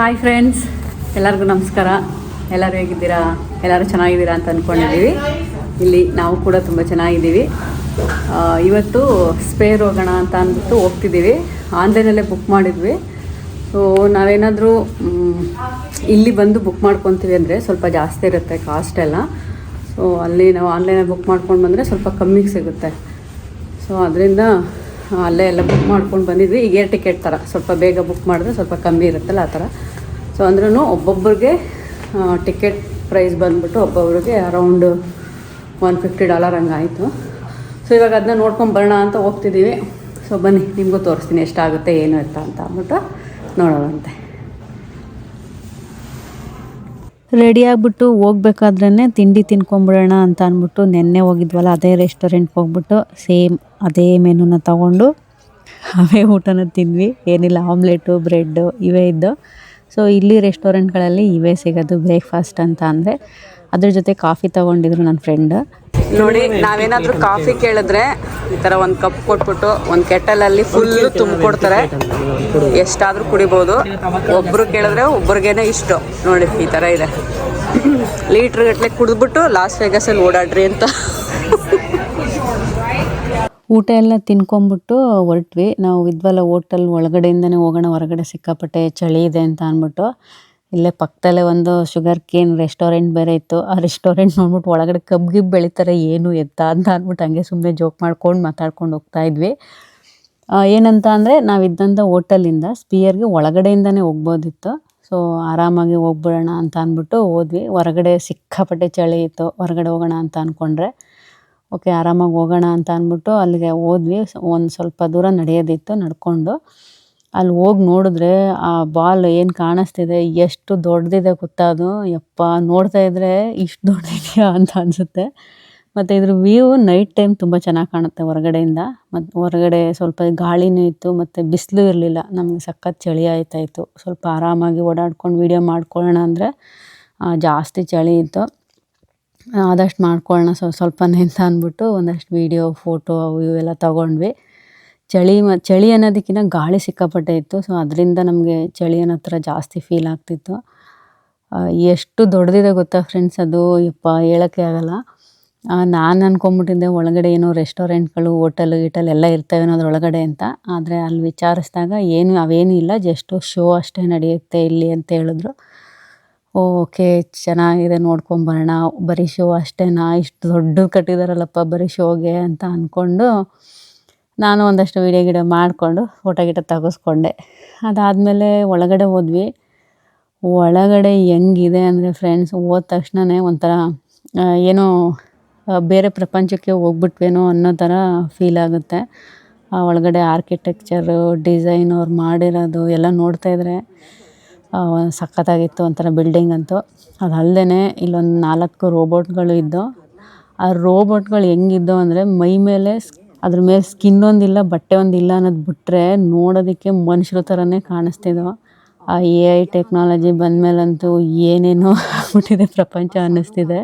Hi friends ಎಲ್ಲರಿಗೂ ನಮಸ್ಕಾರ. ಎಲ್ಲರೂ ಹೇಗಿದ್ದೀರಾ? ಎಲ್ಲರೂ ಚೆನ್ನಾಗಿದ್ದೀರಾ ಅಂತ ಅಂದ್ಕೊಂಡಿದ್ದೀವಿ ಇಲ್ಲಿ ನಾವು ಕೂಡ ತುಂಬ ಚೆನ್ನಾಗಿದ್ದೀವಿ. ಇವತ್ತು ಸ್ಪೇರ್ ಹೋಗೋಣ ಅಂತ ಅಂದ್ಬಿಟ್ಟು ಹೋಗ್ತಿದ್ದೀವಿ. ಆನ್ಲೈನಲ್ಲೇ ಬುಕ್ ಮಾಡಿದ್ವಿ. ಸೊ ನಾವೇನಾದರೂ ಇಲ್ಲಿ ಬಂದು ಬುಕ್ ಮಾಡ್ಕೊತೀವಿ ಅಂದರೆ ಸ್ವಲ್ಪ ಜಾಸ್ತಿ ಇರುತ್ತೆ ಕಾಸ್ಟ್ ಎಲ್ಲ. ಸೊ ಅಲ್ಲಿ ನಾವು ಆನ್ಲೈನಲ್ಲಿ ಬುಕ್ ಮಾಡ್ಕೊಂಡು ಬಂದರೆ ಸ್ವಲ್ಪ ಕಮ್ಮಿಗೆ ಸಿಗುತ್ತೆ. ಸೊ ಅದರಿಂದ ಅಲ್ಲೇ ಎಲ್ಲ ಬುಕ್ ಮಾಡ್ಕೊಂಡು ಬಂದಿದ್ವಿ. ಈಗ ಏರ್ ಟಿಕೆಟ್ ಥರ ಸ್ವಲ್ಪ ಬೇಗ ಬುಕ್ ಮಾಡಿದ್ರೆ ಸ್ವಲ್ಪ ಕಮ್ಮಿ ಇರುತ್ತಲ್ಲ ಆ ಥರ ಸೊ ಅಂದ್ರೂ ಒಬ್ಬೊಬ್ಬರಿಗೆ ಟಿಕೆಟ್ ಪ್ರೈಸ್ ಬಂದುಬಿಟ್ಟು ಒಬ್ಬೊಬ್ರಿಗೆ ಅರೌಂಡ್ ಒನ್ ಫಿಫ್ಟಿ ಡಾಲರ್ ಹಂಗಾಯಿತು ಸೊ ಇವಾಗ ಅದನ್ನ ನೋಡ್ಕೊಂಡು ಬರೋಣ ಅಂತ ಹೋಗ್ತಿದ್ದೀವಿ ಸೊ ಬನ್ನಿ, ನಿಮಗೂ ತೋರಿಸ್ತೀನಿ ಎಷ್ಟಾಗುತ್ತೆ, ಏನು ಅಂತ ಅಂದ್ಬಿಟ್ಟು ನೋಡೋದಂತೆ ರೆಡಿ ಆಗಿಬಿಟ್ಟು ಹೋಗ್ಬೇಕಾದ್ರೇ ತಿಂಡಿ ತಿನ್ಕೊಂಬಿಡೋಣ ಅಂತ ಅಂದ್ಬಿಟ್ಟು ನೆನ್ನೆ ಹೋಗಿದ್ವಲ್ಲ, ಅದೇ ರೆಸ್ಟೋರೆಂಟ್ಗೆ ಹೋಗ್ಬಿಟ್ಟು ಸೇಮ್ ಅದೇ ಮೆನುನ ತಗೊಂಡು ಅವೇ ಊಟನ ತಿಂದ್ವಿ. ಏನಿಲ್ಲ ಆಮ್ಲೆಟು ಬ್ರೆಡ್ಡು ಇವೇ ಇದ್ದು. ಸೊ ಇಲ್ಲಿ ರೆಸ್ಟೋರೆಂಟ್ಗಳಲ್ಲಿ ಇವೇ ಸಿಗೋದು ಬ್ರೇಕ್ಫಾಸ್ಟ್ ಅಂತ ಅಂದರೆ ಅದ್ರ ಜೊತೆ ಕಾಫಿ ತಗೊಂಡಿದ್ರು ನನ್ನ ಫ್ರೆಂಡ್ ನೋಡಿ ನಾವೇನಾದ್ರೂ ಕಾಫಿ ಕೇಳಿದ್ರೆ ಈ ತರ ಒಂದು ಕಪ್ ಕೊಟ್ಬಿಟ್ಟು ಒಂದು ಕೆಟಲಲ್ಲಿ ಫುಲ್ ತುಂಬಿಕೊಡ್ತಾರೆ. ಎಷ್ಟಾದರೂ ಕುಡಿಬಹುದು ಒಬ್ರು ಕೇಳಿದ್ರೆ ಒಬ್ರಿಗೇನೆ ಇಷ್ಟು. ನೋಡಿ ಈ ತರ ಇದೆ. ಲೀಟರ್ ಗಟ್ಟಲೆ ಕುಡಿದ್ಬಿಟ್ಟು ಲಾಸ್ ವೇಗಸಲ್ಲಿ ಓಡಾಡ್ರಿ ಅಂತ. ಊಟ ಎಲ್ಲ ತಿನ್ಕೊಂಬಿಟ್ಟು ಹೊರಟ್ವಿ. ನಾವು ಇದ್ವಲ್ಲ ಹೋಟೆಲ್ ಒಳಗಡೆಯಿಂದನೇ ಹೋಗೋಣ ಹೊರಗಡೆ ಸಿಕ್ಕಾಪಟ್ಟೆ ಚಳಿ ಇದೆ ಅಂತ ಅಂದ್ಬಿಟ್ಟು. ಇಲ್ಲೇ ಪಕ್ಕದಲ್ಲೇ ಒಂದು ಶುಗರ್ ಕೇನ್ ರೆಸ್ಟೋರೆಂಟ್ ಬೇರೆ ಇತ್ತು. ಆ ರೆಸ್ಟೋರೆಂಟ್ ನೋಡ್ಬಿಟ್ಟು ಒಳಗಡೆ ಕಬ್ಬು ಗಿಬ್ಬು ಬೆಳಿತಾರೆ, ಏನು ಎತ್ತ ಅಂತ ಅಂದ್ಬಿಟ್ಟು ಹಂಗೆ ಸುಮ್ಮನೆ ಜೋಕ್ ಮಾಡ್ಕೊಂಡು ಮಾತಾಡ್ಕೊಂಡು ಹೋಗ್ತಾ ಇದ್ವಿ. ಏನಂತ ಅಂದರೆ ನಾವಿದ್ದಂಥ ಹೋಟೆಲಿಂದ ಸ್ಪಿಯರ್ಗೆ ಒಳಗಡೆಯಿಂದನೇ ಹೋಗ್ಬೋದಿತ್ತು. ಸೊ ಆರಾಮಾಗಿ ಹೋಗ್ಬಿಡೋಣ ಅಂತ ಅಂದ್ಬಿಟ್ಟು ಹೋದ್ವಿ. ಹೊರಗಡೆ ಸಿಕ್ಕಾಪಟ್ಟೆ ಚಳಿ ಇತ್ತು. ಹೊರಗಡೆ ಹೋಗೋಣ ಅಂತ ಅಂದ್ಕೊಂಡ್ರೆ ಓಕೆ ಆರಾಮಾಗಿ ಹೋಗೋಣ ಅಂತ ಅಂದ್ಬಿಟ್ಟು ಅಲ್ಲಿಗೆ ಹೋದ್ವಿ. ಒಂದು ಸ್ವಲ್ಪ ದೂರ ನಡೆಯೋದಿತ್ತು, ನಡ್ಕೊಂಡು. ಅಲ್ಲಿ ಹೋಗಿ ನೋಡಿದ್ರೆ ಆ ಬಾಲ್ ಏನು ಕಾಣಿಸ್ತಿದೆ, ಎಷ್ಟು ದೊಡ್ಡದಿದೆ ಗೊತ್ತಾ ಅದು? ಯಪ್ಪ, ನೋಡ್ತಾ ಇದ್ರೆ ಇಷ್ಟು ದೊಡ್ಡದಿದೆಯಾ ಅಂತ ಅನಿಸುತ್ತೆ. ಮತ್ತು ಇದ್ರ ವ್ಯೂ ನೈಟ್ ಟೈಮ್ ತುಂಬ ಚೆನ್ನಾಗಿ ಕಾಣುತ್ತೆ ಹೊರಗಡೆಯಿಂದ. ಮತ್ತು ಹೊರಗಡೆ ಸ್ವಲ್ಪ ಗಾಳಿನೂ ಇತ್ತು, ಮತ್ತು ಬಿಸಿಲು ಇರಲಿಲ್ಲ. ನಮಗೆ ಸಖತ್ ಚಳಿ ಆಯ್ತಾ ಇತ್ತು. ಸ್ವಲ್ಪ ಆರಾಮಾಗಿ ಓಡಾಡ್ಕೊಂಡು ವೀಡಿಯೋ ಮಾಡ್ಕೊಳ್ಳೋಣ ಅಂದರೆ ಜಾಸ್ತಿ ಚಳಿ ಇತ್ತು. ಆದಷ್ಟು ಮಾಡ್ಕೊಳ್ಳೋಣ ಸ್ವಲ್ಪ ನಿಂತ ಅಂದ್ಬಿಟ್ಟು ಒಂದಷ್ಟು ವೀಡಿಯೋ ಫೋಟೋ ಅವು ಇವೆಲ್ಲ ತೊಗೊಂಡ್ವಿ. ಚಳಿ ಮ, ಚಳಿ ಅನ್ನೋದಕ್ಕಿಂತ ಗಾಳಿ ಸಿಕ್ಕಾಪಟ್ಟೆ ಇತ್ತು. ಸೊ ಅದರಿಂದ ನಮಗೆ ಚಳಿ ಅನ್ನೋ ಥರ ಜಾಸ್ತಿ ಫೀಲ್ ಆಗ್ತಿತ್ತು. ಎಷ್ಟು ದೊಡ್ಡದಿದೆ ಗೊತ್ತಾ ಫ್ರೆಂಡ್ಸ್ ಅದು? ಯಪ್ಪ, ಹೇಳೋಕ್ಕೆ ಆಗಲ್ಲ. ನಾನು ಅಂದ್ಕೊಂಬಿಟ್ಟಿದ್ದೆ ಒಳಗಡೆ ಏನೋ ರೆಸ್ಟೋರೆಂಟ್ಗಳು ಹೋಟೆಲ್ ಗೀಟಲ್ ಎಲ್ಲ ಇರ್ತವೆ ಅದ್ರೊಳಗಡೆ ಅಂತ. ಆದರೆ ಅಲ್ಲಿ ವಿಚಾರಿಸಿದಾಗ ಏನು, ಅವೇನೂ ಇಲ್ಲ ಜಸ್ಟು ಶೋ ಅಷ್ಟೇ ನಡೆಯುತ್ತೆ ಇಲ್ಲಿ ಅಂತ ಹೇಳಿದ್ರು. ಓಕೆ ಚೆನ್ನಾಗಿದೆ ನೋಡ್ಕೊಂಬರೋಣ ಬರೀ ಶೋ ಅಷ್ಟೇನಾ? ಇಷ್ಟು ದೊಡ್ಡದು ಕಟ್ಟಿದಾರಲ್ಲಪ್ಪ ಬರೀ ಶೋಗೆ ಅಂತ ಅಂದ್ಕೊಂಡು ನಾನು ಒಂದಷ್ಟು ವೀಡಿಯೋ ಗಿಡ ಮಾಡಿಕೊಂಡು ಫೋಟೋ ಗಿಟ ತೆಗೆಸ್ಕೊಂಡೆ. ಅದಾದಮೇಲೆ ಒಳಗಡೆ ಹೋದ್ವಿ. ಒಳಗಡೆ ಹೆಂಗಿದೆ ಅಂದರೆ ಫ್ರೆಂಡ್ಸ್ ಹೋದ ತಕ್ಷಣವೇ ಒಂಥರ ಏನೋ ಬೇರೆ ಪ್ರಪಂಚಕ್ಕೆ ಹೋಗ್ಬಿಟ್ವೇನೋ ಅನ್ನೋ ಥರ ಫೀಲ್ ಆಗುತ್ತೆ. ಒಳಗಡೆ ಆರ್ಕಿಟೆಕ್ಚರು ಡಿಸೈನ್ ಅವ್ರು ಮಾಡಿರೋದು ಎಲ್ಲ ನೋಡ್ತಾ ಇದ್ರೆ ಆ, ಸಖತ್ತಾಗಿತ್ತು ಒಂಥರ ಬಿಲ್ಡಿಂಗ್ ಅಂತೂ. ಅದಲ್ಲದೆ ಇಲ್ಲೊಂದು ನಾಲ್ಕು ರೋಬೋಟ್ಗಳು ಇದ್ದು ಆ ರೋಬೋಟ್ಗಳು ಹೆಂಗಿದ್ದು ಅಂದರೆ ಮೈ ಮೇಲೆ ಅದ್ರ ಮೇಲೆ ಸ್ಕಿನ್ ಒಂದಿಲ್ಲ, ಬಟ್ಟೆ ಒಂದಿಲ್ಲ ಅನ್ನೋದು ಬಿಟ್ಟರೆ ನೋಡೋದಕ್ಕೆ ಮನುಷ್ಯರ ಥರನೇ ಕಾಣಿಸ್ತಿದ್ವು ಆ ಎ ಐ ಟೆಕ್ನಾಲಜಿ ಬಂದಮೇಲಂತೂ ಏನೇನೋ ಆಗ್ಬಿಟ್ಟಿದೆ ಪ್ರಪಂಚ ಅನ್ನಿಸ್ತಿದೆ.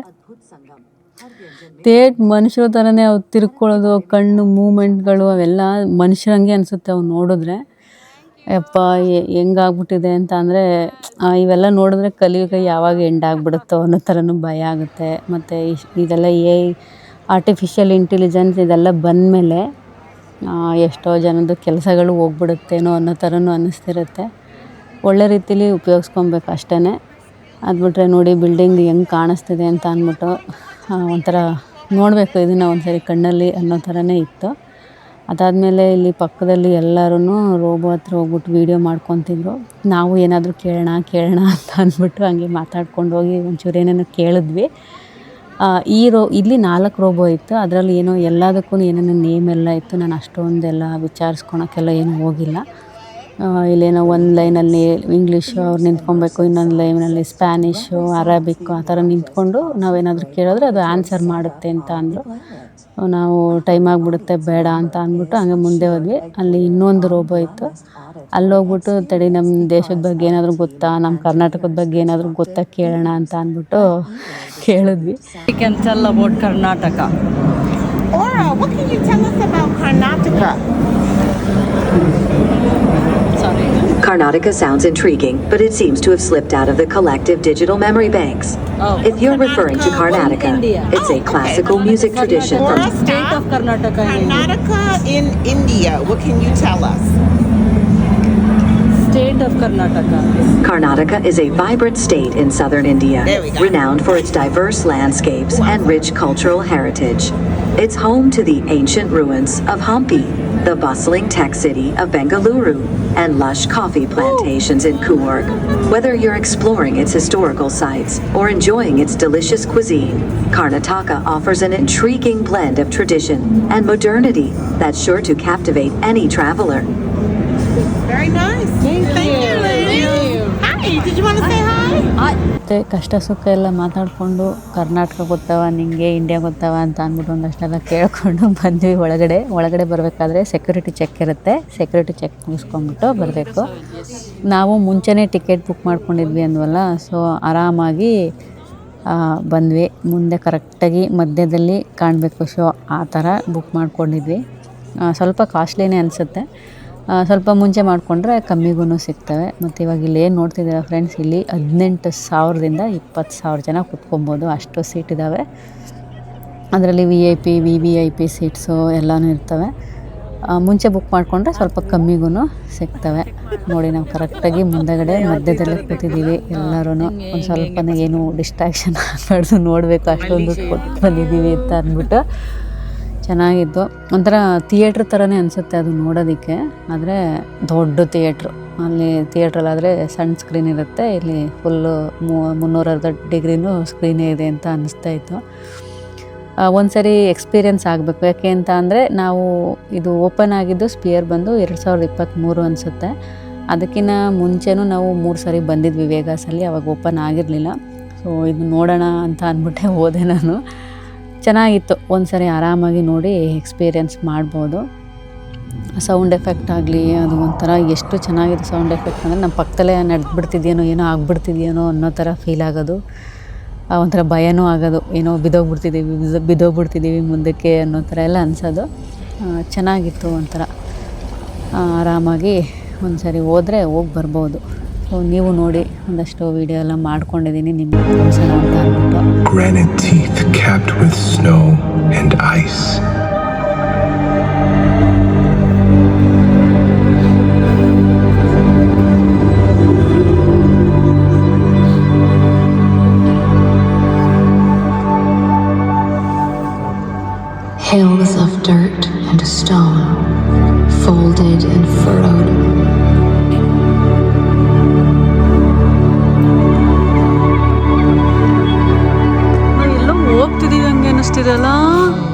ತೇಟ್ ಮನುಷ್ಯರ ಥರನೇ ಅವು ತಿರ್ಕೊಳ್ಳೋದು, ಕಣ್ಣು ಮೂಮೆಂಟ್ಗಳು ಅವೆಲ್ಲ ಮನುಷ್ಯರಂಗೆ ಅನಿಸುತ್ತೆ ಅವು ನೋಡಿದ್ರೆ. ಯಪ್ಪ ಹೆಂಗಾಗ್ಬಿಟ್ಟಿದೆ ಅಂತ ಅಂದರೆ ಇವೆಲ್ಲ ನೋಡಿದ್ರೆ ಕಲಿಯುಗ ಯಾವಾಗ ಎಂಡ್ ಆಗಿಬಿಡುತ್ತೋ ಅನ್ನೋ ಥರನೂ ಭಯ ಆಗುತ್ತೆ. ಮತ್ತು ಇಶ್ ಇದೆಲ್ಲ ಎ ಆರ್ಟಿಫಿಷಿಯಲ್ ಇಂಟೆಲಿಜೆನ್ಸ್ ಇದೆಲ್ಲ ಬಂದಮೇಲೆ ಎಷ್ಟೋ ಜನದ ಕೆಲಸಗಳು ಹೋಗ್ಬಿಡುತ್ತೇನೋ ಅನ್ನೋ ಥರನೂ ಅನ್ನಿಸ್ತಿರುತ್ತೆ. ಒಳ್ಳೆ ರೀತಿಲಿ ಉಪಯೋಗಿಸ್ಕೊಬೇಕು ಅಷ್ಟೇ ಅದು ಬಿಟ್ರೆ ನೋಡಿ ಬಿಲ್ಡಿಂಗ್ ಹೆಂಗೆ ಕಾಣಿಸ್ತಿದೆ ಅಂತ ಅಂದ್ಬಿಟ್ಟು ಒಂಥರ ನೋಡಬೇಕು ಇದನ್ನು ಒಂದ್ಸರಿ ಕಣ್ಣಲ್ಲಿ ಅನ್ನೋ ಥರನೇ ಇತ್ತು. ಅದಾದಮೇಲೆ ಇಲ್ಲಿ ಪಕ್ಕದಲ್ಲಿ ಎಲ್ಲರೂ ರೋಬೋ ಹತ್ರ ಹೋಗ್ಬಿಟ್ಟು ವೀಡಿಯೋ ಮಾಡ್ಕೊತಿದ್ರು. ನಾವು ಏನಾದರೂ ಕೇಳೋಣ ಕೇಳೋಣ ಅಂತ ಅಂದ್ಬಿಟ್ಟು ಹಂಗೆ ಮಾತಾಡ್ಕೊಂಡು ಹೋಗಿ ಒಂಚೂರು ಏನೇನೋ ಕೇಳಿದ್ವಿ. ಈ ರೋ, ಇಲ್ಲಿ ನಾಲ್ಕು ರೋಬೋ ಇತ್ತು. ಅದರಲ್ಲಿ ಏನೋ ಎಲ್ಲದಕ್ಕೂ ಏನೇನೋ ನೇಮ್ ಎಲ್ಲ ಇತ್ತು. ನಾನು ಅಷ್ಟೊಂದೆಲ್ಲ ವಿಚಾರಿಸ್ಕೊಳಕ್ಕೆಲ್ಲ ಏನೂ ಹೋಗಿಲ್ಲ. ಇಲ್ಲೇನೋ ಒಂದು ಲೈನಲ್ಲಿ ಇಂಗ್ಲೀಷು ಅವ್ರು ನಿಂತ್ಕೊಬೇಕು ಇನ್ನೊಂದು ಲೈನಲ್ಲಿ ಸ್ಪ್ಯಾನಿಷು ಅರಾಬಿಕ್ಕು ಆ ಥರ ನಿಂತ್ಕೊಂಡು ನಾವೇನಾದರೂ ಕೇಳಿದ್ರೆ ಅದು ಆನ್ಸರ್ ಮಾಡುತ್ತೆ ಅಂತ ಅಂದರು. ನಾವು ಟೈಮ್ ಆಗಿಬಿಡುತ್ತೆ ಬೇಡ ಅಂತ ಅಂದ್ಬಿಟ್ಟು ಹಂಗೆ ಮುಂದೆ ಹೋದ್ವಿ. ಅಲ್ಲಿ ಇನ್ನೊಂದು ರೋಬೋ ಇತ್ತು. ಅಲ್ಲಿ ಹೋಗ್ಬಿಟ್ಟು ತಡಿ ನಮ್ಮ ದೇಶದ ಬಗ್ಗೆ ಏನಾದರೂ ಗೊತ್ತಾ ನಮ್ಮ ಕರ್ನಾಟಕದ ಬಗ್ಗೆ ಏನಾದರೂ ಗೊತ್ತಾ ಕೇಳೋಣ ಅಂತ ಅಂದ್ಬಿಟ್ಟು ಕೇಳಿದ್ವಿ. Can tell about Karnataka Aura, what can you tell us about Karnataka? Sorry Karnataka sounds intriguing, but it seems to have slipped out of the collective digital memory banks. Oh. If you're referring to Karnataka, India. it's a oh, classical music tradition Or from State of Karnataka in India. Karnataka in India. What can you tell us? State of Karnataka. Karnataka is a vibrant state in southern India, There we go. renowned for its diverse landscapes and rich cultural heritage. It's home to the ancient ruins of Hampi, the bustling tech city of Bengaluru, and lush coffee plantations in Coorg. Whether you're exploring its historical sites or enjoying its delicious cuisine, Karnataka offers an intriguing blend of tradition and modernity that's sure to captivate any traveler. Very nice. Thank, you. ladies. Hi. Did you want to say hi? ಮತ್ತು ಕಷ್ಟ ಸುಖ ಎಲ್ಲ ಮಾತಾಡಿಕೊಂಡು ಕರ್ನಾಟಕ ಗೊತ್ತವ, ನಿಂಗೆ India ಗೊತ್ತವ ಅಂತ ಅಂದ್ಬಿಟ್ಟು ಒಂದಷ್ಟೆಲ್ಲ ಕೇಳಿಕೊಂಡು ಬಂದ್ವಿ ಒಳಗಡೆ. ಒಳಗಡೆ ಬರಬೇಕಾದ್ರೆ ಸೆಕ್ಯೂರಿಟಿ ಚೆಕ್ ಇರುತ್ತೆ. ಸೆಕ್ಯೂರಿಟಿ ಚೆಕ್ ಮುಗಿಸ್ಕೊಂಡ್ಬಿಟ್ಟು ಬರಬೇಕು. ನಾವು ಮುಂಚೆನೇ ಟಿಕೆಟ್ ಬುಕ್ ಮಾಡ್ಕೊಂಡಿದ್ವಿ ಅಂದ್ವಲ್ಲ ಸೊ ಆರಾಮಾಗಿ ಬಂದ್ವಿ. ಮುಂದೆ ಕರೆಕ್ಟಾಗಿ ಮಧ್ಯದಲ್ಲಿ ಕಾಣಬೇಕು. ಶೋ ಆ ಥರ ಬುಕ್ ಮಾಡ್ಕೊಂಡಿದ್ವಿ. ಸ್ವಲ್ಪ ಕಾಸ್ಟ್ಲಿನೇ ಅನಿಸುತ್ತೆ. ಸ್ವಲ್ಪ ಮುಂಚೆ ಮಾಡಿಕೊಂಡ್ರೆ ಕಮ್ಮಿಗೂ ಸಿಗ್ತವೆ. ಮತ್ತು ಇವಾಗ ಇಲ್ಲಿ ಏನು ನೋಡ್ತಿದ್ದೀರಾ ಫ್ರೆಂಡ್ಸ್ ಇಲ್ಲಿ ಹದಿನೆಂಟು ಸಾವಿರದಿಂದ ಇಪ್ಪತ್ತು ಸಾವಿರ ಜನ ಕುತ್ಕೊಬೋದು. ಅಷ್ಟು ಸೀಟ್ ಇದ್ದಾವೆ ಅದರಲ್ಲಿ V I P V V I P seats ಎಲ್ಲನೂ ಇರ್ತವೆ. ಮುಂಚೆ ಬುಕ್ ಮಾಡಿಕೊಂಡ್ರೆ ಸ್ವಲ್ಪ ಕಮ್ಮಿಗೂ ಸಿಗ್ತವೆ. ನೋಡಿ, ನಾವು ಕರೆಕ್ಟಾಗಿ ಮುಂದೆಗಡೆ, ಮಧ್ಯದಲ್ಲೇ ಕೂತಿದ್ದೀವಿ ಎಲ್ಲರೂ ಒಂದು ಸ್ವಲ್ಪನೇ ಏನು ಡಿಸ್ಟ್ರಾಕ್ಷನ್ ಆಗಬಾರ್ದು. ನೋಡಬೇಕು ಅಷ್ಟೊಂದು ಕೊಟ್ಟು ಬಂದಿದ್ದೀವಿ ಅಂತ ಅಂದ್ಬಿಟ್ಟು. ಚೆನ್ನಾಗಿತ್ತು ಒಂಥರ ಥಿಯೇಟ್ರ್ ಥರನೇ ಅನಿಸುತ್ತೆ ಅದು ನೋಡೋದಕ್ಕೆ. ಆದರೆ ದೊಡ್ಡ ಥಿಯೇಟ್ರು ಅಲ್ಲಿ ಥಿಯೇಟ್ರಲ್ಲಾದರೆ ಸಣ್ಣ ಸ್ಕ್ರೀನ್ ಇರುತ್ತೆ. ಇಲ್ಲಿ ಫುಲ್ಲು ಮುನ್ನೂರ ಡಿಗ್ರಿನೂ ಸ್ಕ್ರೀನೇ ಇದೆ ಅಂತ ಅನ್ನಿಸ್ತಾ ಇತ್ತು. ಒಂದು ಸರಿ ಎಕ್ಸ್ಪೀರಿಯನ್ಸ್ ಆಗಬೇಕು. ಯಾಕೆ ಅಂತ ಅಂದರೆ ನಾವು ಇದು ಓಪನ್ ಆಗಿದ್ದು ಸ್ಪಿಯರ್ ಬಂದು ಎರಡು ಸಾವಿರದ ಇಪ್ಪತ್ತ್ಮೂರು ಅನಿಸುತ್ತೆ. ಅದಕ್ಕಿಂತ ಮುಂಚೆನೂ ನಾವು ಮೂರು ಸರಿ ಬಂದಿದ್ವಿ ವೇಗಾಸಲ್ಲಿ ಅವಾಗ ಓಪನ್ ಆಗಿರಲಿಲ್ಲ. ಸೊ ಇದು ನೋಡೋಣ ಅಂತ ಅಂದ್ಬಿಟ್ಟೆ ಹೋದೆ ನಾನು. ಚೆನ್ನಾಗಿತ್ತು. ಒಂದು ಸರಿ ಆರಾಮಾಗಿ ನೋಡಿ ಎಕ್ಸ್ಪೀರಿಯೆನ್ಸ್ ಮಾಡ್ಬೋದು. ಸೌಂಡ್ ಎಫೆಕ್ಟ್ ಆಗಲಿ, ಅದು ಒಂಥರ ಎಷ್ಟು ಚೆನ್ನಾಗಿದೆ ಸೌಂಡ್ ಎಫೆಕ್ಟ್ ಅಂದರೆ ನಮ್ಮ ಪಕ್ಕದಲ್ಲೇ ನಡೆದ್ಬಿಡ್ತಿದ್ಯೇನೋ, ಏನೋ ಆಗ್ಬಿಡ್ತಿದ್ಯೇನೋ ಅನ್ನೋ ಥರ ಫೀಲ್ ಆಗೋದು. ಒಂಥರ ಭಯನೂ ಆಗೋದು. ಏನೋ ಬಿದ್ದೋಗ್ಬಿಡ್ತಿದ್ದೀವಿ, ಬಿದ್ದು- ಬಿದ್ದೋಗ್ಬಿಡ್ತಿದ್ದೀವಿ ಮುಂದಕ್ಕೆ ಅನ್ನೋ ಥರ ಎಲ್ಲ ಅನಿಸೋದು. ಚೆನ್ನಾಗಿತ್ತು ಒಂಥರ. ಆರಾಮಾಗಿ ಒಂದು ಸರಿ ಹೋದರೆ ಹೋಗಿ ಬರ್ಬೋದು. ಸೊ ನೀವು ನೋಡಿ ಒಂದಷ್ಟು ವೀಡಿಯೋ ಎಲ್ಲ ಮಾಡ್ಕೊಂಡಿದ್ದೀನಿ ನಿಮಗೆ ಅಂತ ಅಂದ್ಬಿಟ್ಟು. Granite teeth capped with snow and ice. Hills of dirt and stone, folded and furrowed. ಹಂಗೆ ಅನ್ನಿಸ್ತಿದಲ್ಲ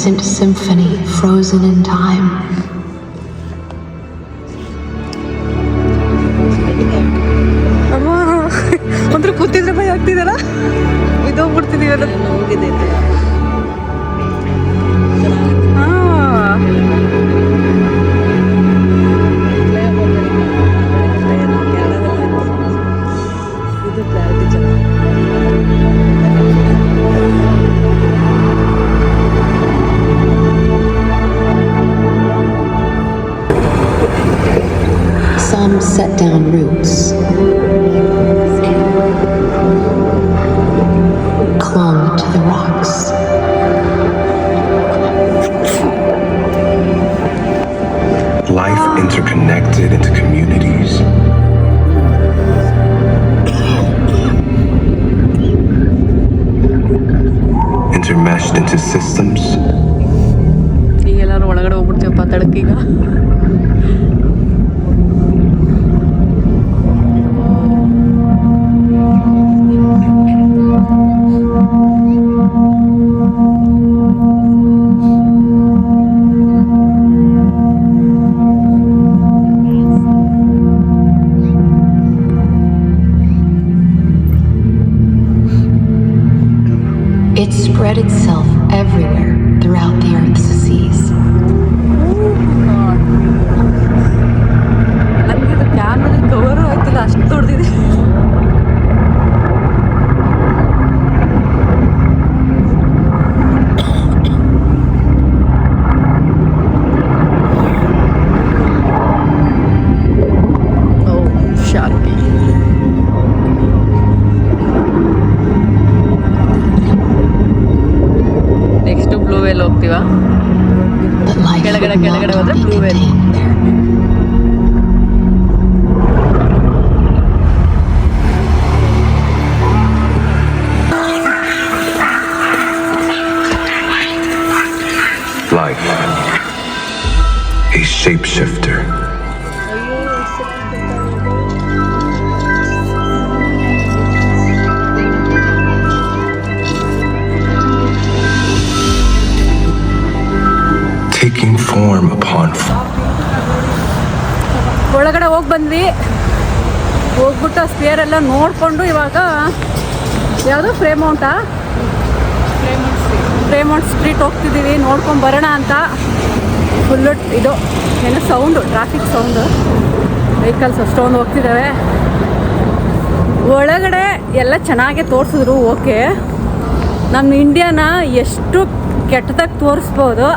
magnificent symphony frozen in time. Into systems. ಈಗ ಎಲ್ಲರೂ ಒಳಗಡೆ ಹೋಗ್ಬಿಡ್ತೀವಪ್ಪ ತಡಕೀಗ ಎಲ್ಲ ನೋಡಿಕೊಂಡು ಇವಾಗ ಯಾವುದು? ಫ್ರೇಮೌಂಟಾ ಫ್ರೇಮೌಂಟ್ ಸ್ಟ್ರೀಟ್ ಹೋಗ್ತಿದ್ದೀವಿ ನೋಡ್ಕೊಂಡು ಬರೋಣ ಅಂತ. ಫುಲ್ಲು ಇದು ಏನು ಸೌಂಡು ಟ್ರಾಫಿಕ್ ಸೌಂಡು ವೆಹಿಕಲ್ಸ್ ಅಷ್ಟೊಂದು ಹೋಗ್ತಿದ್ದಾವೆ. ಒಳಗಡೆ ಎಲ್ಲ ಚೆನ್ನಾಗೆ ತೋರಿಸಿದ್ರು ಓಕೆ ನಮ್ಮ ಇಂಡಿಯಾನ ಎಷ್ಟು ಕೆಟ್ಟದಾಗ ತೋರಿಸ್ಬೋದು.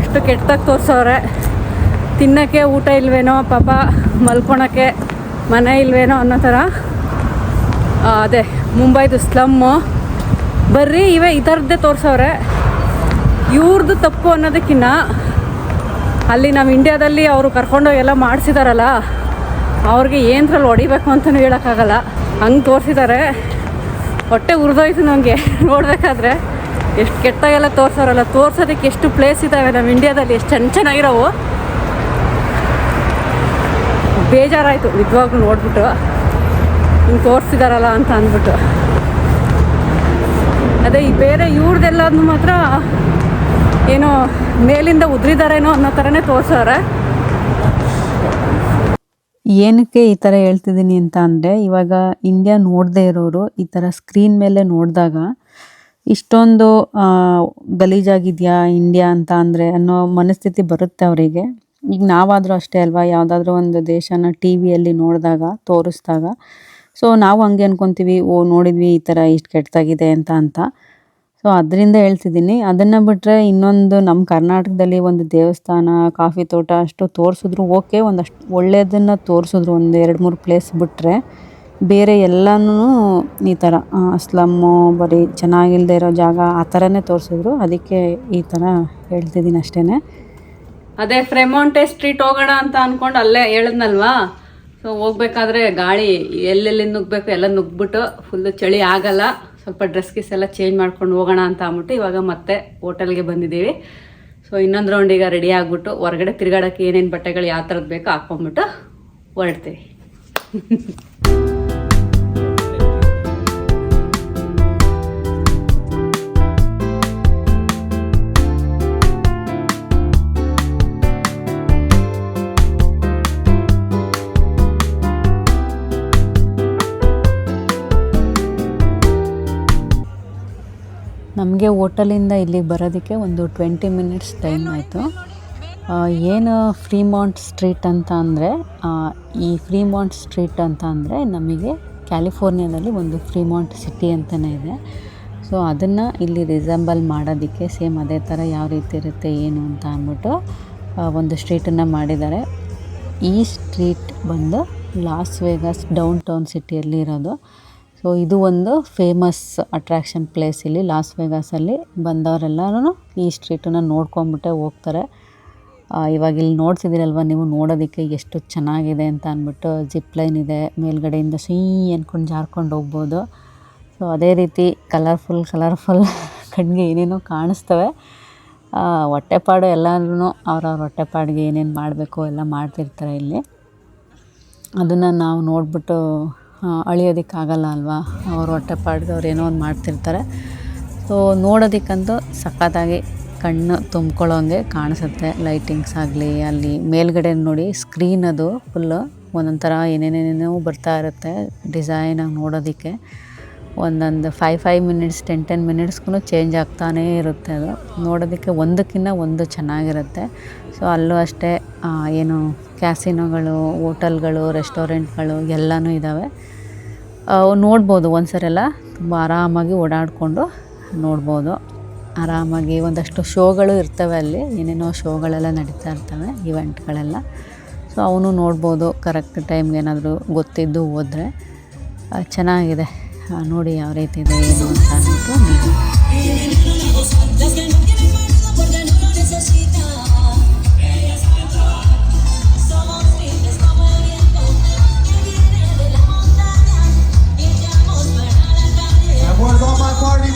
ಅಷ್ಟು ಕೆಟ್ಟದಾಗ ತೋರಿಸೋರೆ ತಿನ್ನೋಕ್ಕೆ ಊಟ ಇಲ್ವೇನೋ ಪಾಪ ಮಲ್ಕೊಳಕ್ಕೆ ಮನೆ ಇಲ್ವೇನೋ ಅನ್ನೋ ಥರ. ಅದೇ, ಮುಂಬೈದು ಸ್ಲಮ್ಮು ಬರ್ರಿ, ಇವೇ ಈ ಥರದ್ದೇ ತೋರಿಸೋರೆ ಇವ್ರದ್ದು ತಪ್ಪು ಅನ್ನೋದಕ್ಕಿಂತ ಅಲ್ಲಿ ನಮ್ಮ ಇಂಡಿಯಾದಲ್ಲಿ ಅವರು ಕರ್ಕೊಂಡೋಗಿ ಎಲ್ಲ ಮಾಡಿಸಿದಾರಲ್ಲ, ಅವ್ರಿಗೆ ಏನರಲ್ಲಿ ಹೊಡಿಬೇಕು ಅಂತಲೂ ಹೇಳೋಕ್ಕಾಗಲ್ಲ. ಹಂಗೆ ತೋರಿಸಿದ್ದಾರೆ ಹೊಟ್ಟೆ ಉರಿದೋಯ್ತು ನನಗೆ ನೋಡಬೇಕಾದ್ರೆ. ಎಷ್ಟು ಕೆಟ್ಟಾಗೆಲ್ಲ ತೋರಿಸೋರಲ್ಲ ತೋರ್ಸೋದಕ್ಕೆ ಎಷ್ಟು ಪ್ಲೇಸ್ ಇದ್ದಾವೆ ನಮ್ಮ ಇಂಡಿಯಾದಲ್ಲಿ ಎಷ್ಟು ಚೆನ್ನ ಚೆನ್ನಾಗಿರೋವು. ಬೇಜಾರಾಯಿತು, ನಿಜವಾಗ್ಲೂ ನೋಡ್ಬಿಟ್ಟು. ಹಿಂಗೆ ತೋರಿಸಿದಾರಲ್ಲ ಅಂತ ಅಂದ್ಬಿಟ್ಟು. ಅದೇ ಈ ಬೇರೆ ಇವ್ರದ್ದೆಲ್ಲದನ್ನು ಮಾತ್ರ ಏನೋ ಮೇಲಿಂದ ಉದ್ರಿದಾರೇನೋ ಅನ್ನೋ ಥರನೇ ತೋರಿಸೋರೆ ಏನಕ್ಕೆ ಈ ಥರ ಹೇಳ್ತಿದ್ದೀನಿ ಅಂತ ಅಂದರೆ, ಇವಾಗ ಇಂಡಿಯಾ ನೋಡದೇ ಇರೋರು ಈ ಥರ ಸ್ಕ್ರೀನ್ ಮೇಲೆ ನೋಡಿದಾಗ ಇಷ್ಟೊಂದು ಗಲೀಜಾಗಿದೆಯಾ ಇಂಡಿಯಾ ಅಂತ ಅಂದರೆ ಅನ್ನೋ ಮನಸ್ಥಿತಿ ಬರುತ್ತೆ ಅವರಿಗೆ. ಈಗ ನಾವಾದರೂ ಅಷ್ಟೇ ಅಲ್ವಾ? ಯಾವುದಾದ್ರೂ ಒಂದು ದೇಶನ ಟಿ ವಿಯಲ್ಲಿ ನೋಡಿದಾಗ, ತೋರಿಸ್ದಾಗ ಸೊ ನಾವು ಹಂಗೆ ಅನ್ಕೊತೀವಿ, ಓ, ನೋಡಿದ್ವಿ ಈ ಥರ ಇಷ್ಟು ಕೆಟ್ಟದಾಗಿದೆ ಅಂತ ಅಂತ. ಸೊ ಅದರಿಂದ ಹೇಳ್ತಿದ್ದೀನಿ. ಅದನ್ನು ಬಿಟ್ಟರೆ ಇನ್ನೊಂದು ನಮ್ಮ ಕರ್ನಾಟಕದಲ್ಲಿ ಒಂದು ದೇವಸ್ಥಾನ, ಕಾಫಿ ತೋಟ ಅಷ್ಟು ತೋರಿಸಿದ್ರು ಓಕೆ, ಒಂದಷ್ಟು ಒಳ್ಳೆಯದನ್ನು ತೋರಿಸಿದ್ರು, ಒಂದು ಎರಡು ಮೂರು ಪ್ಲೇಸ್ ಬಿಟ್ಟರೆ ಬೇರೆ ಎಲ್ಲನೂ ಈ ಥರ ಸ್ಲಮ್ಮು ಬರೀ ಚೆನ್ನಾಗಿಲ್ಲದೆ ಇರೋ ಜಾಗ ಆ ಥರನೇ ತೋರಿಸಿದ್ರು. ಅದಕ್ಕೆ ಈ ಥರ ಹೇಳ್ತಿದ್ದೀನಿ ಅಷ್ಟೇ ಅದೇ ಫ್ರೆಮೋಂಟೆ ಸ್ಟ್ರೀಟ್ ಹೋಗೋಣ ಅಂತ ಅಂದ್ಕೊಂಡು ಅಲ್ಲೇ ಹೇಳಿದ್ನಲ್ವಾ? ಸೊ ಹೋಗ್ಬೇಕಾದ್ರೆ ಗಾಳಿ ಎಲ್ಲೆಲ್ಲಿ ನುಗ್ಬೇಕು ಎಲ್ಲ ನುಗ್ಬಿಟ್ಟು ಫುಲ್ಲು ಚಳಿ ಆಗಲ್ಲ. ಸ್ವಲ್ಪ ಡ್ರೆಸ್ ಗಿಸ್ ಎಲ್ಲ ಚೇಂಜ್ ಮಾಡ್ಕೊಂಡು ಹೋಗೋಣ ಅಂತ ಅಂದ್ಬಿಟ್ಟು ಇವಾಗ ಮತ್ತೆ ಹೋಟೆಲ್ಗೆ ಬಂದಿದ್ದೀವಿ. ಸೊ ಇನ್ನೊಂದು ರೌಂಡ್ ಈಗ ರೆಡಿ ಆಗ್ಬಿಟ್ಟು ಹೊರಗಡೆ ತಿರುಗಾಡೋಕ್ಕೆ ಏನೇನು ಬಟ್ಟೆಗಳು ಯಾವ ಥರದ್ದು ಬೇಕೋ ಹಾಕ್ಕೊಂಬಿಟ್ಟು ಹೊರಡ್ತೀವಿ. ನಮಗೆ ಹೋಟಲಿಂದ ಇಲ್ಲಿಗೆ ಬರೋದಕ್ಕೆ ಒಂದು ಟ್ವೆಂಟಿ ಮಿನಿಟ್ಸ್ ಟೈಮ್ ಆಯಿತು. ಏನು ಫ್ರೀಮಾಂಟ್ ಸ್ಟ್ರೀಟ್ ಅಂತ ಅಂದರೆ ಈ ಫ್ರೀಮಾಂಟ್ ಸ್ಟ್ರೀಟ್ ಅಂತ ಅಂದರೆ ನಮಗೆ ಕ್ಯಾಲಿಫೋರ್ನಿಯಾದಲ್ಲಿ ಒಂದು ಫ್ರೀಮಾಂಟ್ ಸಿಟಿ ಅಂತಲೇ ಇದೆ. ಸೊ, ಅದನ್ನು ಇಲ್ಲಿ ರಿಸೆಂಬಲ್ ಮಾಡೋದಕ್ಕೆ ಸೇಮ್ ಅದೇ ಥರ ಯಾವ ರೀತಿ ಇರುತ್ತೆ, ಏನು ಅಂತ ಅಂದ್ಬಿಟ್ಟು ಒಂದು ಸ್ಟ್ರೀಟನ್ನು ಮಾಡಿದ್ದಾರೆ. ಈ ಸ್ಟ್ರೀಟ್ ಬಂದು ಲಾಸ್ ವೇಗಾಸ್ ಡೌನ್ ಟೌನ್ ಸಿಟಿಯಲ್ಲಿ ಇರೋದು. ಸೊ ಇದು ಒಂದು ಫೇಮಸ್ ಅಟ್ರ್ಯಾಕ್ಷನ್ ಪ್ಲೇಸ್ ಇಲ್ಲಿ ಲಾಸ್ ವೇಗಾಸಲ್ಲಿ ಬಂದವರೆಲ್ಲರೂ ಈ ಸ್ಟ್ರೀಟನ್ನು ನೋಡ್ಕೊಂಬಿಟ್ಟೆ ಹೋಗ್ತಾರೆ. ಇವಾಗ ಇಲ್ಲಿ ನೋಡ್ತಿದ್ದೀರಲ್ವ ನೀವು, ನೋಡೋದಕ್ಕೆ ಎಷ್ಟು ಚೆನ್ನಾಗಿದೆ ಅಂತ ಅಂದ್ಬಿಟ್ಟು ಜಿಪ್ ಲೈನ್ ಇದೆ, ಮೇಲ್ಗಡೆಯಿಂದ ಸೀ ಅಂದ್ಕೊಂಡು ಜಾರ್ಕೊಂಡು ಹೋಗ್ಬೋದು. ಸೊ ಅದೇ ರೀತಿ ಕಲರ್ಫುಲ್ ಕಲರ್ಫುಲ್ ಕಣ್ಣಿಗೆ ಏನೇನೋ ಕಾಣಿಸ್ತವೆ. ಹೊಟ್ಟೆಪಾಡು ಎಲ್ಲರೂ ಅವ್ರವ್ರ ಹೊಟ್ಟೆಪಾಡಿಗೆ ಏನೇನು ಮಾಡಬೇಕು ಎಲ್ಲ ಮಾಡ್ತಿರ್ತಾರೆ ಇಲ್ಲಿ. ಅದನ್ನು ನಾವು ನೋಡ್ಬಿಟ್ಟು ಅಳಿಯೋದಕ್ಕಾಗಲ್ಲ ಅಲ್ವಾ? ಅವ್ರ ಹೊಟ್ಟೆಪಾಡಿಗೆ ಅವ್ರು ಏನೋ ಒಂದು ಮಾಡ್ತಿರ್ತಾರೆ. ಸೊ ನೋಡೋದಕ್ಕಂತೂ ಸಖತ್ತಾಗಿ ಕಣ್ಣು ತುಂಬ್ಕೊಳ್ಳೋಂಗೆ ಕಾಣಿಸುತ್ತೆ. ಲೈಟಿಂಗ್ಸ್ ಆಗಲಿ, ಅಲ್ಲಿ ಮೇಲ್ಗಡೆ ನೋಡಿ ಸ್ಕ್ರೀನ್ ಅದು ಫುಲ್ಲು ಒಂದೊಂದು ಥರ ಏನೇನೇನೇನೋ ಬರ್ತಾ ಇರುತ್ತೆ ಡಿಸೈನಾಗಿ ನೋಡೋದಕ್ಕೆ. ಒಂದೊಂದು five five minutes ten ten ಮಿನಿಟ್ಸ್ಗೂ change ಆಗ್ತಾನೇ ಇರುತ್ತೆ ಅದು. ನೋಡೋದಕ್ಕೆ ಒಂದಕ್ಕಿಂತ ಒಂದು ಚೆನ್ನಾಗಿರುತ್ತೆ. ಸೊ ಅಲ್ಲೂ ಅಷ್ಟೇ ಏನು ಕ್ಯಾಸಿನೋಗಳು ಹೋಟೆಲ್ಗಳು ರೆಸ್ಟೋರೆಂಟ್ಗಳು ಎಲ್ಲನೂ ಇದ್ದಾವೆ ನೋಡ್ಬೋದು ಒಂದ್ಸರೆಲ್ಲ ತುಂಬ ಆರಾಮಾಗಿ ಓಡಾಡಿಕೊಂಡು ನೋಡ್ಬೋದು. ಆರಾಮಾಗಿ ಒಂದಷ್ಟು ಶೋಗಳು ಇರ್ತವೆ ಅಲ್ಲಿ. ಏನೇನೋ ಶೋಗಳೆಲ್ಲ ನಡೀತಾ ಇರ್ತವೆ ಇವೆಂಟ್ಗಳೆಲ್ಲ ಸೊ ಅವನು ನೋಡ್ಬೋದು. ಕರೆಕ್ಟ್ ಟೈಮ್ಗೆ ಏನಾದರೂ ಗೊತ್ತಿದ್ದು ಹೋದರೆ. ಚೆನ್ನಾಗಿದೆ. ನೋಡಿ ಯಾವ ರೀತಿ ಇದೆ ಏನು ಅಂತ ಅಂದ್ಬಿಟ್ಟು ನೀವು And where's all my party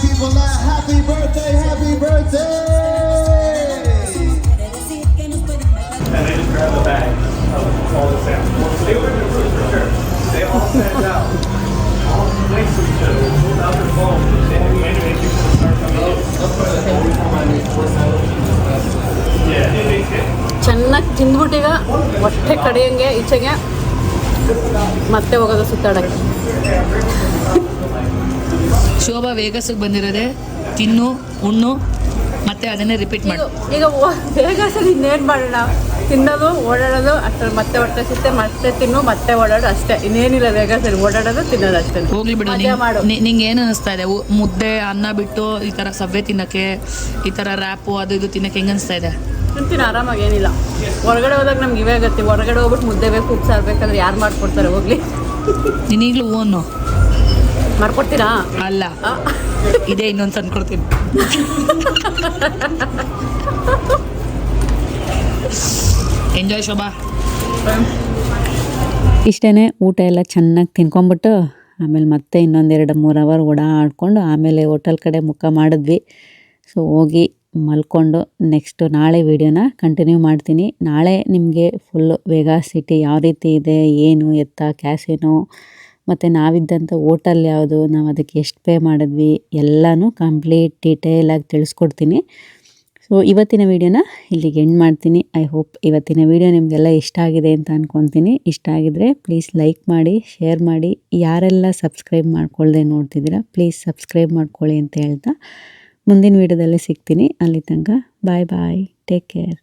ಹೊಟ್ಟೆ ಕಡಿಯಂಗೆ ಈಚೆಗೆ ಮತ್ತೆ ಹೋಗೋದು ಸುತ್ತಾಡಕ್ಕೆ. ಶೋಭಾ ವೇಗಸ್ಗೆ ಬಂದಿರೋದೆ ತಿನ್ನು ಉಣ್ಣು ಮತ್ತೆ ಅದನ್ನೇ ರಿಪೀಟ್ ಮಾಡು. ಈಗ ಬೇಗ ಸರ್ ಇನ್ನೇನು ಮಾಡೋಣ? ತಿನ್ನೋದು ಓಡಾಡೋದು ಅಷ್ಟೇ ಮತ್ತೆ ಹೊಟ್ಟೆ ಸುತ್ತೆ ಮತ್ತೆ ತಿನ್ನು ಮತ್ತೆ ಓಡಾಡು ಅಷ್ಟೇ. ಇನ್ನೇನಿಲ್ಲ ಬೇಗ ಸರಿ ಓಡಾಡೋದು ತಿನ್ನೋದು ಅಷ್ಟೇ. ಹೋಗ್ಲಿ ಬಿಡು ಮಜಾ ಮಾಡು. ನಿಂಗೆ ನಿಂಗೆ ಏನು ಅನಿಸ್ತಾ ಇದೆ? ಮುದ್ದೆ ಅನ್ನ ಬಿಟ್ಟು ಈ ಥರ ಸಬ್ಬೆ ತಿನ್ನೋಕ್ಕೆ ಈ ಥರ ರ್ಯಾಪು ಅದು ಇದು ತಿನ್ನೋಕ್ಕೆ ಹೆಂಗೆ ಅನಿಸ್ತಾ ಇದೆ? ತಿಂತೀನಿ ಆರಾಮಾಗಿ ಏನಿಲ್ಲ. ಹೊರಗಡೆ ಹೋದಾಗ ನಮ್ಗೆ ಇವೇ ಆಗುತ್ತೆ. ಹೊರಗಡೆ ಹೋಗ್ಬಿಟ್ಟು ಮುದ್ದೆ ಬೇಕು ಉಪ್ಪು ಸಾರು ಬೇಕಾದ್ರೆ ಯಾರು ಮಾಡ್ಕೊಡ್ತಾರೆ? ಹೋಗ್ಲಿ. ನೀನೀಗಲೂ ಓನು? ಮಾಡ್ಕೊಡ್ತೀರಾ? ಅಲ್ಲ. ಇದೇ ಇನ್ನೊಂದು ತಂದ್ಕೊಡ್ತೀನಿ ಎಂಜಾಯ್ ಶೋಭಾ. ಇಷ್ಟೇ ಊಟ ಎಲ್ಲ ಚೆನ್ನಾಗಿ ತಿನ್ಕೊಂಬಿಟ್ಟು ಆಮೇಲೆ ಮತ್ತೆ ಇನ್ನೊಂದೆರಡು ಮೂರು ಅವರ್ ಓಡಾಡ್ಕೊಂಡು ಆಮೇಲೆ ಹೋಟೆಲ್ ಕಡೆ ಮುಖ ಮಾಡಿದ್ವಿ. ಸೊ ಹೋಗಿ ಮಲ್ಕೊಂಡು ನೆಕ್ಸ್ಟು ನಾಳೆ ವಿಡಿಯೋನ ಕಂಟಿನ್ಯೂ ಮಾಡ್ತೀನಿ. ನಾಳೆ ನಿಮಗೆ ಫುಲ್ಲು ವೇಗಾ ಸಿಟಿ ಯಾವ ರೀತಿ ಇದೆ, ಏನು, ಎತ್ತ ಕ್ಯಾಸಿನೋ ಮತ್ತು ನಾವಿದ್ದಂಥ ಓಟಲ್ ಯಾವುದು, ನಾವು ಅದಕ್ಕೆ ಎಷ್ಟು ಪೇ ಮಾಡಿದ್ವಿ, ಎಲ್ಲನೂ ಕಂಪ್ಲೀಟ್ ಡೀಟೇಲಾಗಿ ತಿಳಿಸ್ಕೊಡ್ತೀನಿ. ಸೊ ಇವತ್ತಿನ ವೀಡಿಯೋನ ಇಲ್ಲಿಗೆ ಎಂಡ್ ಮಾಡ್ತೀನಿ. ಐ ಹೋಪ್ ಇವತ್ತಿನ ವೀಡಿಯೋ ನಿಮಗೆಲ್ಲ ಇಷ್ಟ ಆಗಿದೆ ಅಂತ ಅಂದ್ಕೊತೀನಿ ಇಷ್ಟ ಆಗಿದ್ರೆ ಪ್ಲೀಸ್ ಲೈಕ್ ಮಾಡಿ ಶೇರ್ ಮಾಡಿ. ಯಾರೆಲ್ಲ ಸಬ್ಸ್ಕ್ರೈಬ್ ಮಾಡ್ಕೊಳ್ಳದೆ ನೋಡ್ತಿದ್ದೀರಾ ಪ್ಲೀಸ್ ಸಬ್ಸ್ಕ್ರೈಬ್ ಮಾಡ್ಕೊಳ್ಳಿ ಅಂತ ಹೇಳ್ತಾ ಮುಂದಿನ ವೀಡಿಯೋದಲ್ಲಿ ಸಿಗ್ತೀನಿ. ಅಲ್ಲಿ ತನಕ ಬಾಯ್ ಬಾಯ್ ಟೇಕ್ ಕೇರ್